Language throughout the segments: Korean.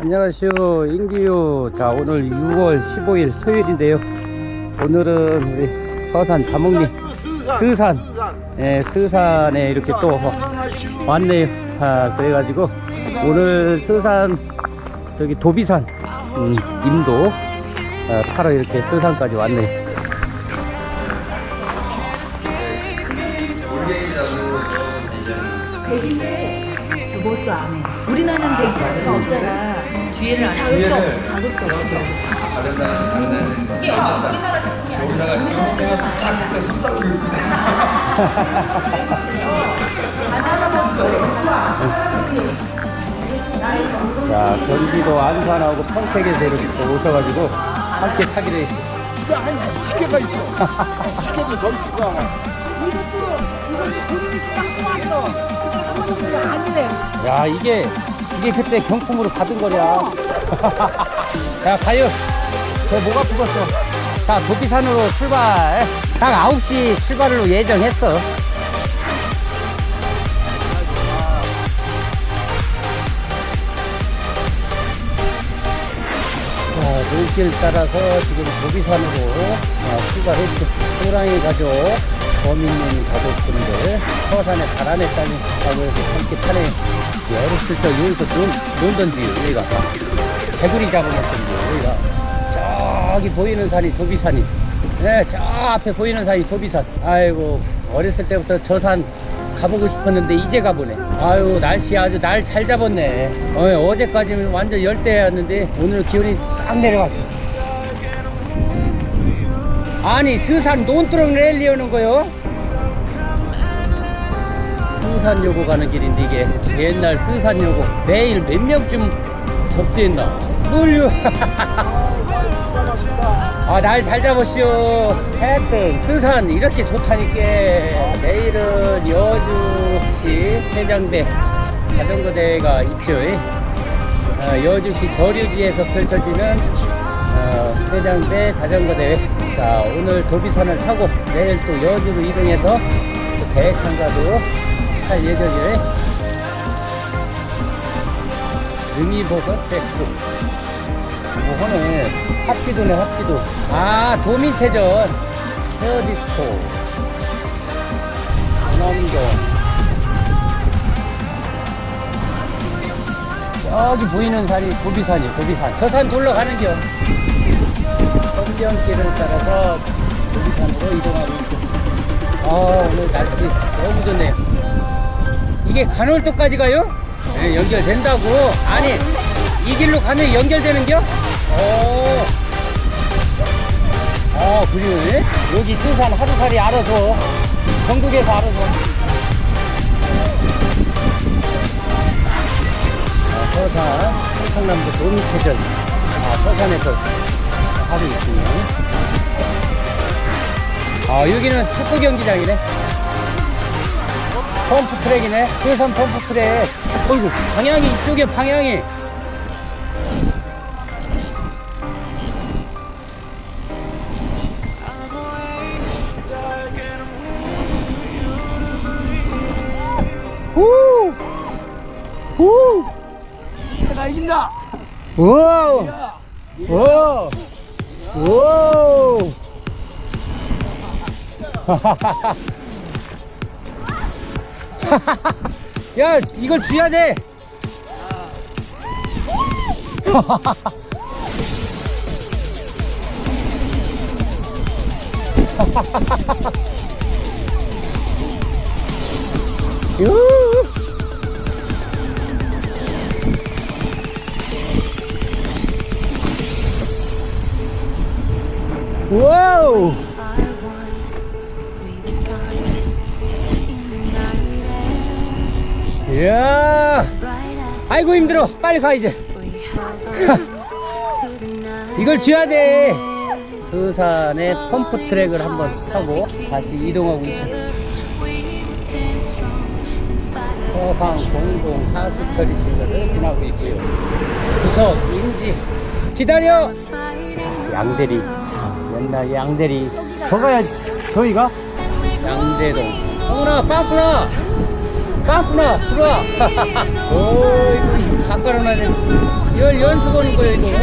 안녕하세요. 인기유. 자 오늘 6월 15일 토요일인데요. 오늘은 우리 서산 자목리 스산. 예, 스산에 이렇게 또 왔네요. 아, 그래가지고 오늘 스산 저기 도비산 음, 임도 아, 타러 이렇게 스산까지 왔네요. 대 저것도 안 해. 우리나라는 데이터가 없잖아. 뒤에를 안 자극도 없어. 자극도 없어. 자 경기도 안산하고 평택에서 이렇게 또 오셔가지고 함께 타기로 했어요 한 10개가 있어. 10개도 넘기고 야 이게 이게 그때 경품으로 받은 거야 자 가요 저목 아프겠어? 자 도피산으로 출발. 딱 9시 출발로 예정했어. 자 물길 따라서 지금 도비산으로 어, 출발했죠 호랑이 가족 범인님 가족분들 서산에 바람에 따는 가고 함께 타네 어렸을 때 여기서 논, 논던지요 여기가 개구리 잡아먹던지요 여기가 저기 보이는 산이 도비산이. 네, 저 앞에 보이는 산이 도비산. 아이고 어렸을 때부터 저 산 가보고 싶었는데 이제 가보네. 아유 날씨 아주 날 잘 잡았네. 어, 어제까지는 완전 열대였는데 오늘 기온이 딱 내려갔어 아니 스산 논두렁 랠리 오는 거요? 스산요고 가는 길인데 이게 옛날 스산요고 매일 몇 명쯤 접수했나? 뭘요? 아, 날 잘 잡으시오. 하여튼, 스산 이렇게 좋다니까. 내일은 여주시 해장대 자전거 대회가 있죠. 어, 여주시 저류지에서 펼쳐지는 어, 해장대 자전거 대회. 자, 오늘 도비산을 타고 내일 또 여주로 이동해서 또 대회 참가도 할 예정이에요. 능이버섯. 뭐 하네. 합기도네, 합기도. 아, 도민체전. 헤어디스코. 남동. 저기 보이는 산이 도비산이에요, 도비산. 저산 돌러 가는겨. 성경길을 따라서 도비산으로 이동하고 있고. 아, 오늘 날씨 너무 좋네요. 이게 간월도까지 가요? 네, 연결된다고. 아니, 이 길로 가면 연결되는겨? 어. 어, 그래요? 여기 수산 하루살이 알아서. 전국에서 알아서. 아, 서산, 청남도 도미체전. 아, 서산에서 하고 있군요. 아, 여기는 축구 경기장이네. 펌프 트랙이네. 수산 펌프 트랙. 어이구, 방향이 이쪽에 방향이. 후! 후! 나 이긴다. 우와! 우 와! 우와! 야, 이걸 쥐야 돼! 유! 와우! 이야! 아이고 힘들어. 빨리 가 이제. 이걸 쥐어야 돼. 수산의 펌프 트랙을 한번 타고 다시 이동하고 있어. 서상 공동 하수 처리 시설을 지나고 있고요. 구석 인지 기다려. 양대리 참 옛날 양대리 저 가야지 저희가 양대동 성훈아 빵꾸나 빵꾸나 들어와 어이구 닭가루나네 열 연. 거예요, 이거.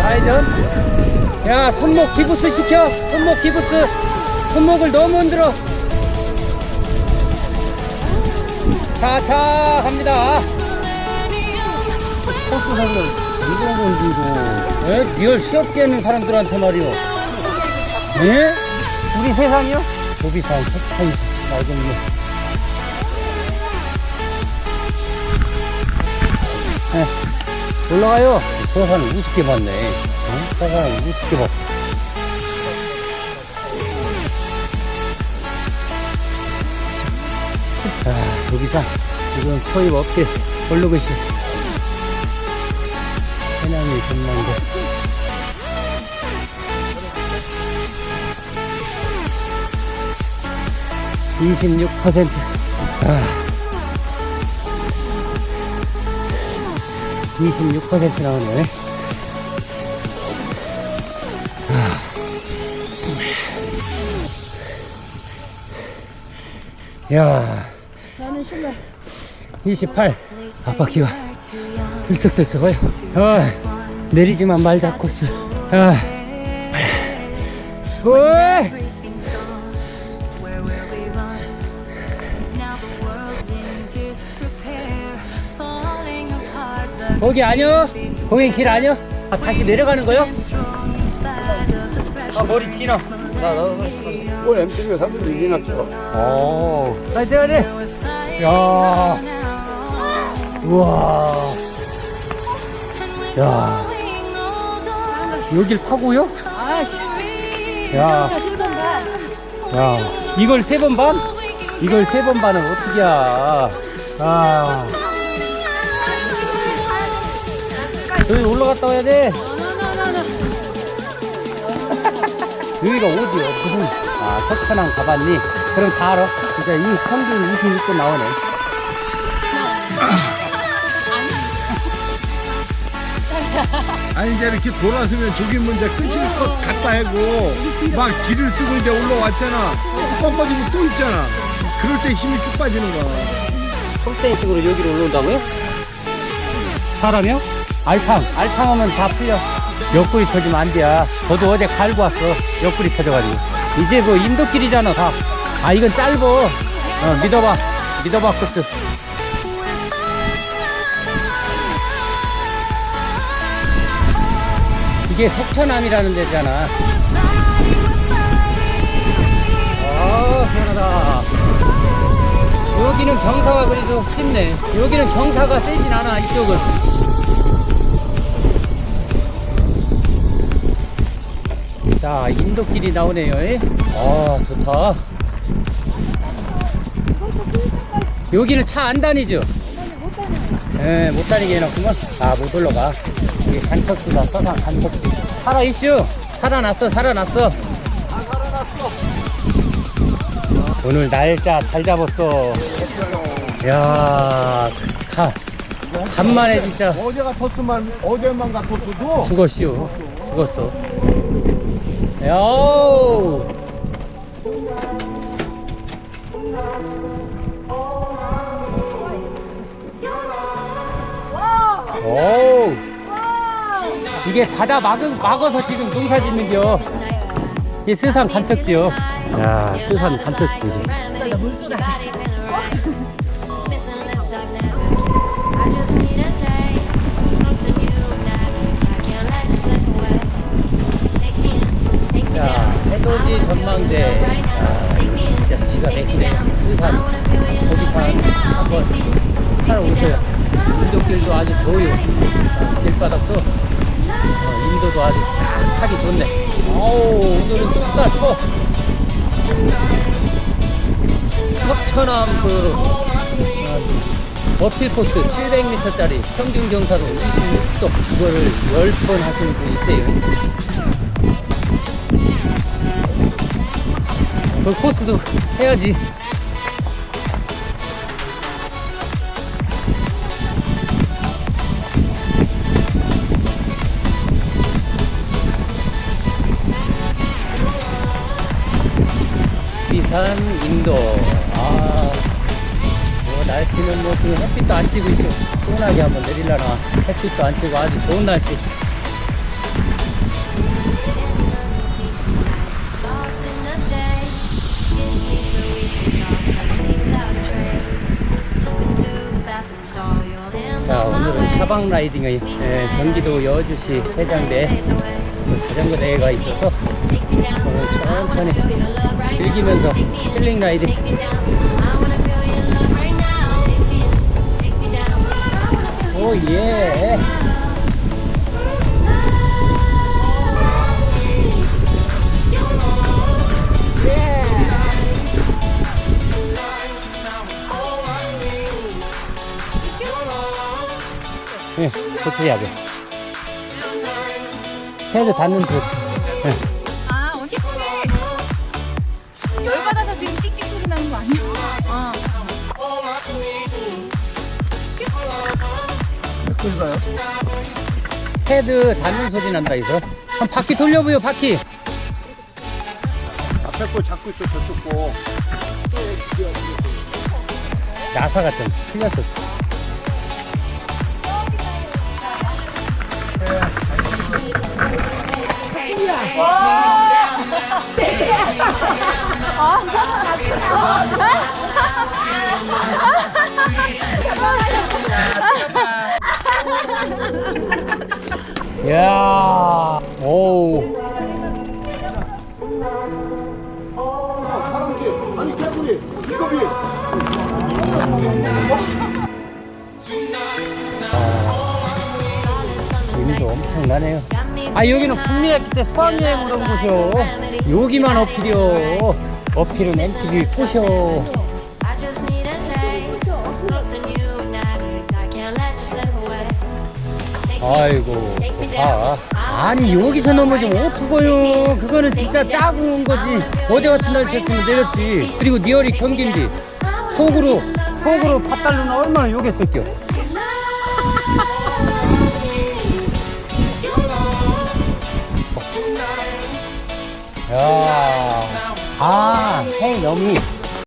좌회전. 야, 손목 기부스 시켜. 손목 기부스. 손목을 너무 흔들어. 자, 자, 갑니다. 코스상을 이거 건지고. 예? 리얼 시럽게 하는 사람들한테 말이요. 예? 우리 세상이요? 도비산, 석탄, 맑은 물. 예. 올라가요. 저 산을 우습게 봤네. 어? 저 산을 우습게 봤 아, 도비산. 지금 초입 없게 오르고 있어. 해남이 전망대. 이십육 퍼센트. 아. 26% 나오네. 아. 야. 나는 신발. 28. 앞바퀴가 들썩들썩해요. 아, 내리지만 말자 코스. 아. 오이! 거기 아니요? 거기 길 아니요? 아, 다시 내려가는 거요? 아, 머리 튀나? 나, 나, 뭐 MTV 사람들 이리 났죠. 오. 아, fighting 야. 우와. 야. 여길 타고요? 야, 야, 이걸 세 번 반? 이걸 세 번 반은 어떻게 야 아. 여기 올라갔다 와야 돼. 여기가 어디야? 무슨, 아, 석천왕 가봤니? 그럼 다 알아. 진짜 이 평균 26분 나오네. 아니 이제 이렇게 돌아서면 저기 문제 끝일 것 같다 하고 막 길을 뜨고 이제 올라왔잖아. 뻥 빠지고 또 있잖아. 그럴 때 힘이 쭉 빠지는 거야. 홈페이식으로 여기로 올라온다고요? 사람이요? 알탕. 알탕 하면 다 풀려. 옆구리 터지면 안 돼야. 저도 어제 갈고 왔어. 옆구리 터져가지고. 이제 뭐 인도길이잖아, 다. 아, 이건 짧어. 어, 믿어봐. 믿어봐, 코스. 이게 석천암이라는 데잖아. 아, 시원하다. 여기는 경사가 그래도 쉽네. 여기는 경사가 세진 않아, 이쪽은. 자, 인도길이 나오네요. 에? 아, 좋다. 여기는 차 안 다니죠? 예, 못 다니게 해놨구만. 아, 못 올라가. 이게 간척수다, 서산 간척수. 살아있슈. 살아났어, 살아났어. 오늘 날짜 잘 잡았어. 야, 가, 간만에 진짜 어제 같았으면 어제만 같았어도 죽었슈. 죽었어. 야오. 오. 이게 바다 막, 막아서 지금 농사 짓는겨. 이 스산 간척지요. 야, 스산 간척지. 춥다, 추워. 석천암 그 어, 어필 코스 700m짜리 평균 경사도 26도 그거를 10번 하시는 분이 있대요. 그 코스도 해야지. 부산 인도. 아 뭐 날씨는 뭐 지금 햇빛도 안 찌고 지금 시원하게 한번 내릴라나. 햇빛도 안 찌고 아주 좋은 날씨. 자 오늘은 사방 라이딩의 예, 경기도 여주시 해장대 그 자전거 대회가 있어서 천천히 즐기면서 힐링 라이딩 오예 예, 도트해야 돼. 헤드 닿는 곳. 예. 거 아니야? 어. 헤드 닿는 소리 난다, 이서. 한 바퀴 돌려보여, 바퀴. 앞에 거 잡고 있어 저쪽 거 나사가 좀 틀렸어. 야, 개구리 이거비 의미도 엄청나네요. 아 여기는 국민학교 때 수학여행으로 온 곳이요. 여기만 어필이요. 어필은 MTV 꼬셔. 아이고 아 아니 여기서 넘어지면 어떡해요? 그거는 진짜 짜고 온 거지. 어제 같은 날 쳤으면 내렸지. 그리고 니얼이 경기인데 속으로 속으로 밭달로는 얼마나 욕했었겨. 야, 아, 해 너무